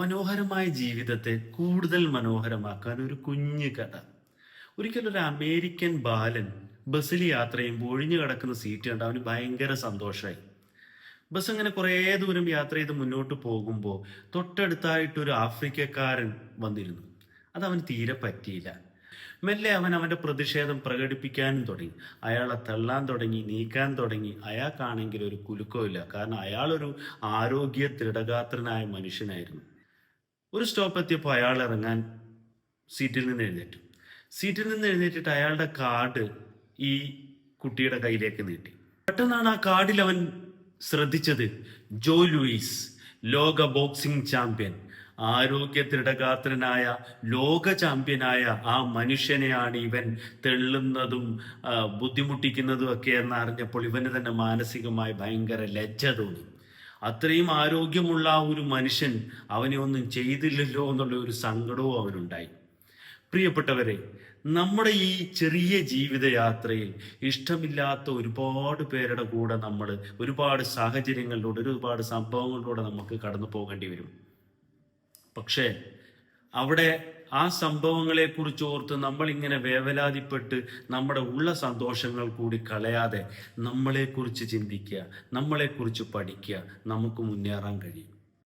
മനോഹരമായ ജീവിതത്തെ കൂടുതൽ മനോഹരമാക്കാൻ ഒരു കുഞ്ഞു കഥ. ഒരിക്കലും ഒരു അമേരിക്കൻ ബാലൻ ബസ്സിൽ യാത്ര ചെയ്യുമ്പോൾ ഒഴിഞ്ഞു കിടക്കുന്ന സീറ്റ് കണ്ട് അവന് ഭയങ്കര സന്തോഷമായി ബസ് അങ്ങനെ കുറേ ദൂരം യാത്ര ചെയ്ത് മുന്നോട്ട് പോകുമ്പോൾ തൊട്ടടുത്തായിട്ട് ഒരു ആഫ്രിക്കക്കാരൻ വന്നിരുന്നു. അത് അവന് തീരെ പറ്റിയില്ല. മെല്ലെ അവൻ അവന്റെ പ്രതിഷേധം പ്രകടിപ്പിക്കാനും തുടങ്ങി. അയാളെ തള്ളാൻ തുടങ്ങി നീക്കാൻ തുടങ്ങി. അയാൾക്കാണെങ്കിൽ ഒരു കുലുക്കമില്ല കാരണം അയാളൊരു ആരോഗ്യ ദൃഢഗാത്രനായ മനുഷ്യനായിരുന്നു. ഒരു സ്റ്റോപ്പ് എത്തിയപ്പോൾ അയാൾ ഇറങ്ങാൻ സീറ്റിൽ നിന്ന് എഴുന്നേറ്റു. സീറ്റിൽ നിന്ന് എഴുന്നേറ്റിട്ട് അയാളുടെ കാർഡ് ഈ കുട്ടിയുടെ കയ്യിലേക്ക് നീട്ടി. പെട്ടെന്നാണ് ആ കാർഡിൽ അവൻ ശ്രദ്ധിച്ചത് ജോ ലൂയിസ് ലോക ബോക്സിംഗ് ചാമ്പ്യൻ. ആരോഗ്യ ദൃഢഗാത്രനായ ലോക ചാമ്പ്യനായ ആ മനുഷ്യനെയാണ് ഇവൻ തെള്ളുന്നതും ബുദ്ധിമുട്ടിക്കുന്നതും ഒക്കെ എന്ന് അറിഞ്ഞപ്പോൾ ഇവന് തന്നെ മാനസികമായി ഭയങ്കര ലജ്ജ തോന്നി. അത്രയും ആരോഗ്യമുള്ള ഒരു മനുഷ്യൻ അവനെ ഒന്നും ചെയ്തില്ലല്ലോ എന്നുള്ള ഒരു സങ്കടവും അവനുണ്ടായി. പ്രിയപ്പെട്ടവരെ നമ്മുടെ ഈ ചെറിയ ജീവിതയാത്രയിൽ ഇഷ്ടമില്ലാത്ത ഒരുപാട് പേരുടെ കൂടെ നമ്മൾ ഒരുപാട് സാഹചര്യങ്ങളിലൂടെ ഒരുപാട് സംഭവങ്ങളിലൂടെ നമുക്ക് കടന്നു പോകേണ്ടി വരും. പക്ഷേ അവിടെ ആ സംഭവങ്ങളെ കുറിച്ച് ഓർത്ത് നമ്മൾ ഇങ്ങനെ വേവലാതിപ്പെട്ട് നമ്മുടെ ഉള്ള സന്തോഷങ്ങൾ കൂടി കളയാതെ നമ്മളെക്കുറിച്ച് ചിന്തിക്കുക നമ്മളെക്കുറിച്ച് പഠിക്കുക നമുക്ക് മുന്നേറാൻ കഴിയും.